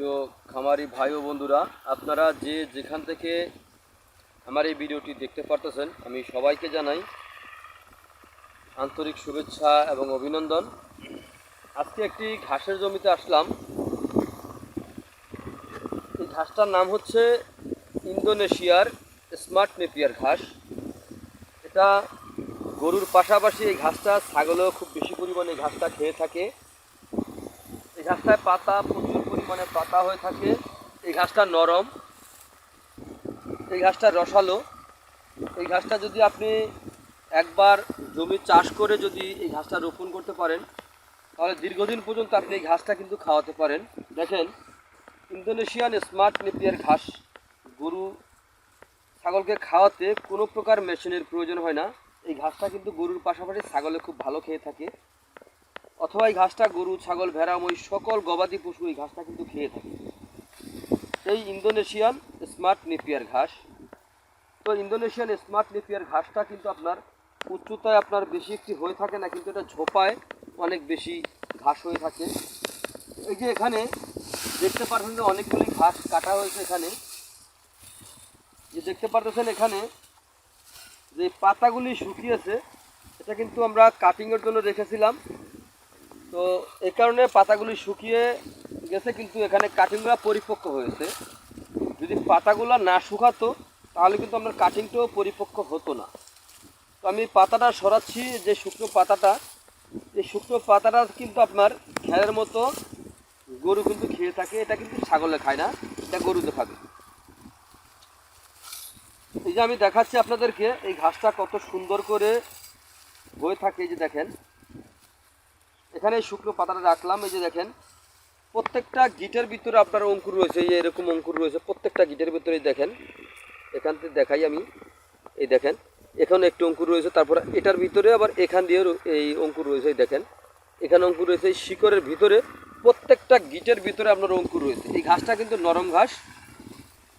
প্রিয় খামারি ভাই ও বন্ধুরা, আপনারা যে যেখান থেকে আমার এই ভিডিওটি দেখতে পারতেছেন, আমি সবাইকে জানাই আন্তরিক শুভেচ্ছা এবং অভিনন্দন। আজকে একটি ঘাসের জমিতে আসলাম। এই ঘাসটার নাম হচ্ছে ইন্দোনেশিয়ার স্মার্ট নেপিয়ার ঘাস। এটা গরুর পাশাপাশি এই ঘাসটা ছাগলেও খুব বেশি পরিমাণে ঘাসটা খেয়ে থাকে। এই ঘাসটায় পাতা পরিমাণে পাতা হয়ে থাকে। এই ঘাসটা নরম, এই ঘাসটা রসালো। এই ঘাসটা যদি আপনি একবার জমি চাষ করে যদি এই ঘাসটা রোপণ করতে পারেন, তাহলে দীর্ঘদিন পর্যন্ত আপনি এই ঘাসটা কিন্তু খাওয়াতে পারেন। দেখেন, ইন্দোনেশিয়ান স্মার্ট নেপিয়ার ঘাস গরু, ছাগলকে খাওয়াতে কোনো প্রকার মেশিনের প্রয়োজন হয় না। এই ঘাসটা কিন্তু গরুর পাশাপাশি ছাগলে খুব ভালো খেয়ে থাকে। অথবা এই ঘাসটা গরু, ছাগল, ভেড়া, মই সকল গবাদি পশু এই ঘাসটা কিন্তু খেয়ে থাকে। এই ইন্দোনেশিয়ান স্মার্ট নেপিয়ার ঘাস। তো ইন্দোনেশিয়ান স্মার্ট নেপিয়ার ঘাসটা কিন্তু আপনার উচ্চতায় আপনার বেশি একটি হয়ে থাকে না, কিন্তু এটা ঝোপায় অনেক বেশি ঘাস হয়ে থাকে। এই যে এখানে দেখতে পাচ্ছেন যে অনেকগুলি ঘাস কাটা হয়েছে এখানে। যে দেখতে পারতেছেন এখানে যে পাতাগুলি শুকিয়েছে, এটা কিন্তু আমরা কাটিংয়ের জন্য রেখেছিলাম। তো এই কারণে পাতাগুলি শুকিয়ে গেছে, কিন্তু এখানে কাটিংগুলো পরিপক্ক হয়েছে। যদি পাতাগুলো না শুকাতো, তাহলে কিন্তু আপনার কাটিংটাও পরিপক্ক হতো না। তো আমি পাতাটা সরাচ্ছি, যে শুকনো পাতাটা, এই শুকনো পাতাটা কিন্তু আপনার খেয়ালের মতো গরু কিন্তু খেয়ে থাকে, এটা কিন্তু ছাগলে খায় না, এটা গরুতে খাবে এই যে আমি দেখাচ্ছি আপনাদেরকে, এই ঘাসটা কত সুন্দর করে হয়ে থাকে, এই যে দেখেন। এখানে শুকনো পাতাটা রাখলাম, এই যে দেখেন, প্রত্যেকটা গিটের ভিতরে আপনার অঙ্কুর রয়েছে, এই এরকম অঙ্কুর রয়েছে, প্রত্যেকটা গিটের ভিতরে দেখেন, এখান থেকে দেখাই আমি, এই দেখেন, এখানে একটু অঙ্কুর রয়েছে, তারপর এটার ভিতরে আবার এখান দিয়ে এই অঙ্কুর রয়েছে দেখেন, এখানে অঙ্কুর রয়েছে, এই শিকড়ের ভিতরে প্রত্যেকটা গিটের ভিতরে আপনার অঙ্কুর রয়েছে, এই ঘাসটা কিন্তু নরম ঘাস,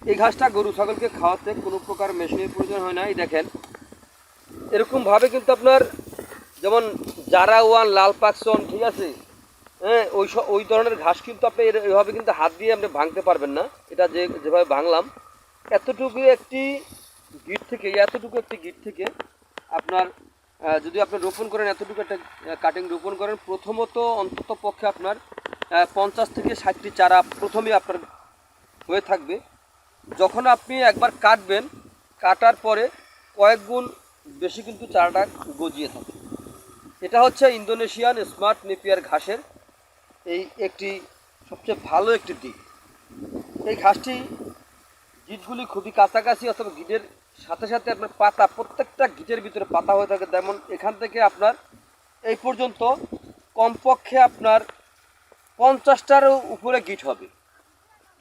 এই ঘাসটা গরু ছাগলকে খাওয়াতে কোনো প্রকার মেশিনের প্রয়োজন হয় না, এই দেখেন, এরকমভাবে কিন্তু আপনার যেমন জারা ওয়ান, লাল পাকসন ঠিক আছে? হ্যাঁ ওই ওই ধরনের ঘাস কিন্তু আপনি এভাবে কিন্তু হাত দিয়ে আপনি ভাঙতে পারবেন না। এটা যে, যেভাবে ভাঙলাম, এতটুকু একটি গিট থেকে, এতটুকু একটি গিট থেকে আপনার যদি আপনি রোপণ করেন, এতটুকু একটা কাটিং রোপণ করেন, প্রথমত অন্তত পক্ষে আপনার পঞ্চাশ থেকে ষাটটি চারা প্রথমেই আপনার হয়ে থাকবে। যখন আপনি একবার কাটবেন, কাটার পরে কয়েক গুণ বেশি কিন্তু চারাটা গজিয়ে থাকে এটা হচ্ছে ইন্দোনেশিয়ান স্মার্ট নেপিয়ার ঘাসের এই একটি সবচেয়ে ভালো একটি দিক। এই ঘাসটি গিটগুলি খুবই কাছাকাছি অথবা গিটের সাথে সাথে আপনার পাতা, প্রত্যেকটা গিটের ভিতরে পাতা হয়ে থাকে। যেমন এখান থেকে আপনার এই পর্যন্ত কমপক্ষে আপনার পঞ্চাশটার উপরে গিট হবে।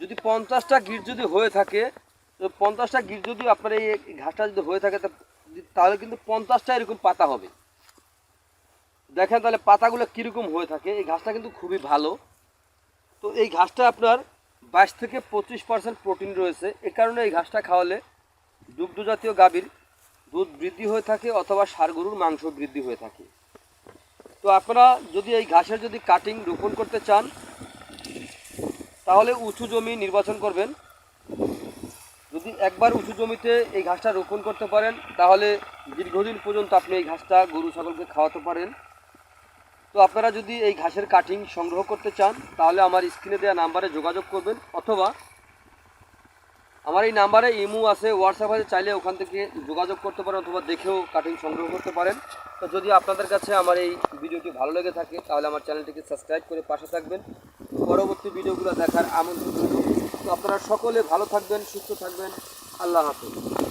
যদি পঞ্চাশটা গিট যদি হয়ে থাকে, তো পঞ্চাশটা গিট যদি আপনার এই ঘাসটা যদি হয়ে থাকে তাহলে কিন্তু পঞ্চাশটা এরকম পাতা হবে। দেখেন তাহলে পাতাগুলো কীরকম হয়ে থাকে, এই ঘাসটা কিন্তু খুবই ভালো। তো এই ঘাসটা আপনার বাইশ থেকে পঁচিশ পার্সেন্ট প্রোটিন রয়েছে। এ কারণে এই ঘাসটা খাওয়ালে দুগ্ধ জাতীয় গাভীর দুধ বৃদ্ধি হয়ে থাকে অথবা ষাঁড় গরুর মাংস বৃদ্ধি হয়ে থাকে। তো আপনারা যদি এই ঘাসের যদি কাটিং রোপণ করতে চান, তাহলে উঁচু জমি নির্বাচন করবেন। যদি একবার উঁচু জমিতে এই ঘাসটা রোপণ করতে পারেন, তাহলে দীর্ঘদিন পর্যন্ত আপনি এই ঘাসটা গরু, ছাগলকে খাওয়াতে পারেন। তো আপনারা যদি এই ঘাসের কাটিং সংগ্রহ করতে চান, তাহলে আমার স্ক্রিনে দেওয়া নাম্বারে যোগাযোগ করবেন, অথবা আমার এই নাম্বারে ইমো আছে হোয়াটসঅ্যাপ আছে, চাইলে ওখান থেকে যোগাযোগ করতে পারেন অথবা দেখেও কাটিং সংগ্রহ করতে পারেন। তো যদি আপনাদের কাছে আমার এই ভিডিওটি ভালো লেগে থাকে, তাহলে আমার চ্যানেলটিকে সাবস্ক্রাইব করে পাশে থাকবেন। পরবর্তী ভিডিওগুলো দেখার আমন্ত্রণ তো আপনারা সকলে ভালো থাকবেন, সুস্থ থাকবেন। আল্লাহ হাফিজ।